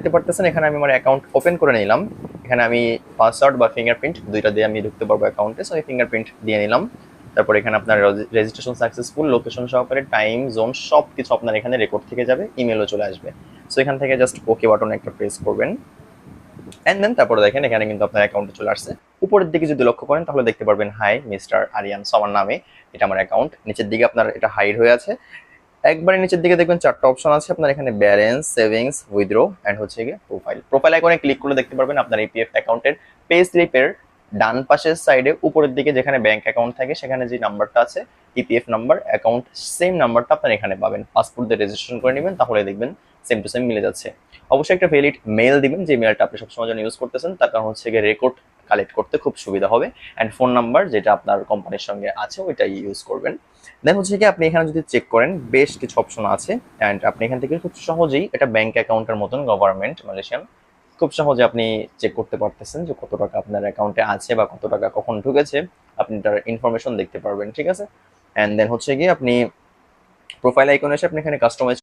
দেখতে পারতেছেন, এখানে আমি আমার অ্যাকাউন্ট ওপেন করে নিলাম। এখানে আমি পাসওয়ার্ড বা ফিঙ্গারপ্রিন্ট দুইটা দিয়ে আমি ঢুকতে পারব অ্যাকাউন্টে সো আমি ফিঙ্গারপ্রিন্ট দিয়ে নিলাম। তারপর এখানে আপনার রেজিস্ট্রেশন সাকসেসফুল লোকেশন সহকারে টাইম জোন সব কিছু আপনার এখানে রেকর্ড থেকে যাবে ইমেলও চলে আসবে। সো এখান থেকে জাস্ট ওকে বাটন একটা প্রেস করবেন। অ্যান্ড দেন তারপরে দেখেন, এখানে কিন্তু আপনার অ্যাকাউন্টে চলে আসছে। উপরের দিকে যদি লক্ষ্য করেন, তাহলে দেখতে পারবেন হাই মিস্টার আরিয়ান সো আমার নামে। এটা আমার অ্যাকাউন্ট নিচের দিকে আপনার এটা হাইড হয়ে আছে। একবারে নিচের দিকে দেখবেন চারটা অপশন আছে। আপনার এখানে ব্যালেন্স সেভিংস উইথড্র অ্যান্ড হচ্ছে গিয়ে প্রোফাইল প্রোফাইল আইকনে ক্লিক করে দেখতে পারবেন আপনার ইপিএফ অ্যাকাউন্টের পে স্লিপের ডান পাশের সাইডে উপরের দিকে যেখানে ব্যাংক অ্যাকাউন্ট থাকে সেখানে যে নাম্বারটা আছে ইপিএফ নাম্বার অ্যাকাউন্ট সেম নাম্বারটা আপনার এখানে পাবেন। পাসপোর্ট দিয়ে রেজিস্ট্রেশন করে নেবেন, তাহলে দেখবেন সেম টু সেম মিলে যাচ্ছে। অবশ্যই একটা ভ্যালিড মেল দিবেন যে মেলটা আপনি সবসময় জন্য ইউজ করতেছেন। তার কারণ হচ্ছে গিয়ে রেকর্ড কালেক্ট করতে খুব সুবিধা হবে। অ্যান্ড ফোন নাম্বার যেটা আপনার কোম্পানির সঙ্গে আছে, ওইটাই ইউজ করবেন। দেন হচ্ছে কি, আপনি এখানে যদি চেক করেন, বেশ কিছু অপশন আছে। অ্যান্ড আপনি এখান থেকে খুব সহজেই এটা ব্যাংক অ্যাকাউন্টের মতন গভর্নমেন্ট মালয়েশিয়ান খুব সহজে আপনি চেক করতে পারতেছেন যে কত টাকা আপনার অ্যাকাউন্টে আছে বা কত টাকা কখন ঢুকেছে। আপনি তার ইনফরমেশন দেখতে পারবেন, ঠিক আছে? অ্যান্ড দেন হচ্ছে গিয়ে আপনি প্রোফাইল আইকন এসে আপনি এখানে কাস্টমাইজ